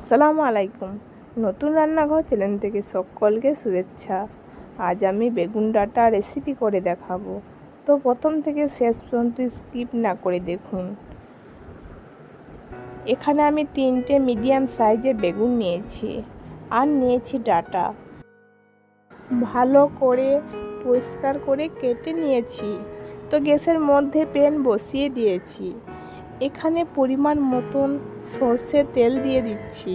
আসসালামু আলাইকুম। নতুন রান্নাঘর চ্যানেল থেকে সকলকে শুভেচ্ছা। আজ আমি বেগুন ডাটা রেসিপি করে দেখাবো। তো প্রথম থেকে শেষ পর্যন্ত স্কিপ না করে দেখুন। এখানে আমি তিনটে মিডিয়াম সাইজের বেগুন নিয়েছি আর নিয়েছি ডাটা। ভালো করে পরিষ্কার করে কেটে নিয়েছি। তো গ্যাসের মধ্যে প্যান বসিয়ে দিয়েছি। এখানে পরিমাণ মতন সর্ষে তেল দিয়ে দিচ্ছি।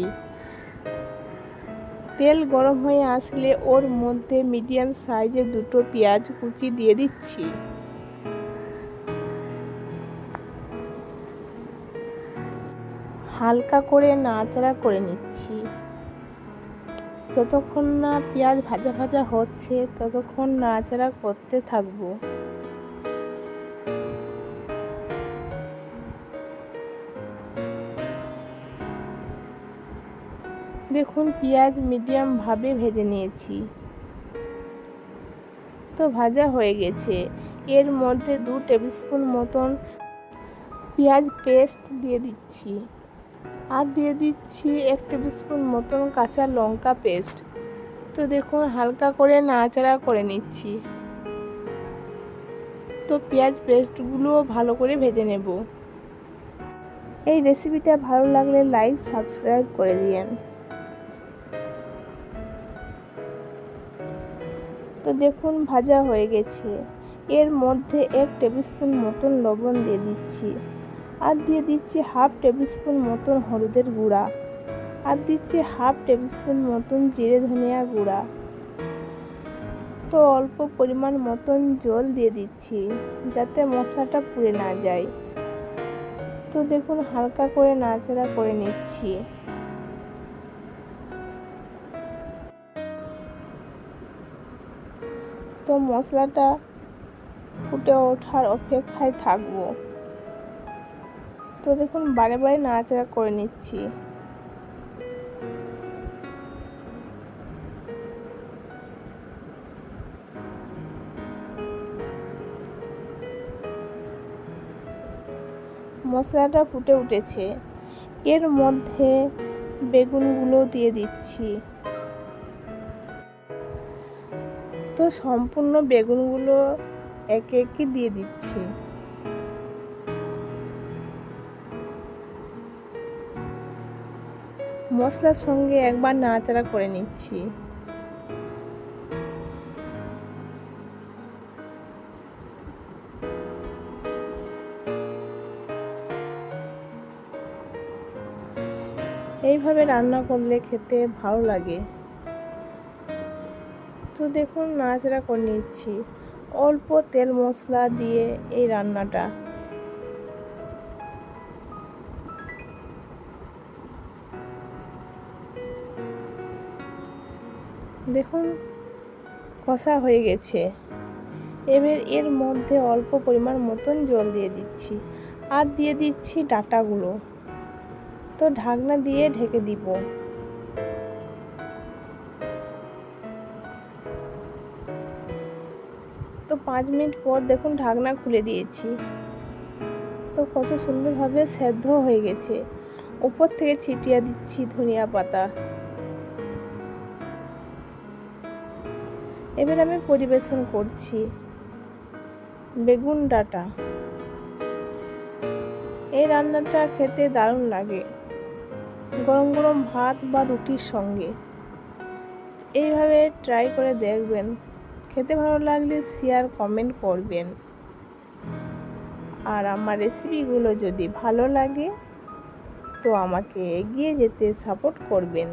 তেল গরম হয়ে আসলে ওর মধ্যে মিডিয়াম সাইজের দুটো পেঁয়াজ কুচি দিয়ে দিচ্ছি। হালকা করে নাড়াচাড়া করে নিচ্ছি। যতক্ষণ না পেঁয়াজ ভাজা ভাজা হচ্ছে, ততক্ষণ নাড়াচাড়া করতে থাকব। দেখুন, পেঁয়াজ মিডিয়ামভাবে ভেজে নিয়েছি। তো ভাজা হয়ে গেছে। এর মধ্যে দু টেবিল স্পুন মতন পেঁয়াজ পেস্ট দিয়ে দিচ্ছি। আর দিয়ে দিচ্ছি এক টেবিল স্পুন মতন কাঁচা লঙ্কা পেস্ট। তো দেখুন, হালকা করে নাড়াচাড়া করে নিচ্ছি। তো পেঁয়াজ পেস্টগুলোও ভালো করে ভেজে নেব। এই রেসিপিটা ভালো লাগলে লাইক, সাবস্ক্রাইব করে দিয়েন। তো দেখুন, ভাজা হয়ে গেছে। এর মধ্যে এক টেবিল স্পুন মতন লবণ দিয়ে দিচ্ছি। আর দিয়ে দিচ্ছি হাফ টেবিল স্পুন মতন হলুদের গুঁড়া। আর দিচ্ছি হাফ টেবিল স্পুন মতন জিরে ধনিয়া গুঁড়া। তো অল্প পরিমাণ মতন জল দিয়ে দিচ্ছি, যাতে মশলাটা পুড়ে না যায়। তো দেখুন, হালকা করে নাড়াচাড়া করে নিচ্ছি। তো মশলাটা ফুটে ওঠার অপেক্ষায় থাকব। তো দেখুন, বারে বারে নাড়াচাড়া করে নিচ্ছি। মশলাটা ফুটে উঠেছে। এর মধ্যে বেগুনগুলো দিয়ে দিচ্ছি। তো সম্পূর্ণ বেগুনগুলো একে একে দিয়ে দিচ্ছি। মশলার সঙ্গে একবার নাড়াচাড়া করে নিচ্ছি। এইভাবে রান্না করলে খেতে ভালো লাগে। তো দেখুন নাড়াচাড়া করে নিচ্ছি। অল্প তেল মশলা দিয়ে এই রান্নাটা। দেখুন, কষা হয়ে গেছে। এবার এর মধ্যে অল্প পরিমাণ মতন জল দিয়ে দিচ্ছি। আর দিয়ে দিচ্ছি ডাটাগুলো। তো ঢাকনা দিয়ে ঢেকে দিব। পাঁচ মিনিট পর দেখুন ঢাকনা খুলে দিয়েছি। তো কত সুন্দরভাবে সেদ্ধ হয়ে গেছে। উপর থেকে ছিটিয়ে দিচ্ছি ধনিয়া পাতা। এবার আমি পরিবেশন করছি বেগুন ডাটা। এই রান্নাটা খেতে দারুণ লাগে। গরম গরম ভাত বা রুটির সঙ্গে। এইভাবে ট্রাই করে দেখবেন। খেতে ভালো লাগলে শেয়ার কমেন্ট করবেন। আর আমার রেসিপিগুলো যদি ভালো লাগে, তো আমাকে এগিয়ে যেতে সাপোর্ট করবেন।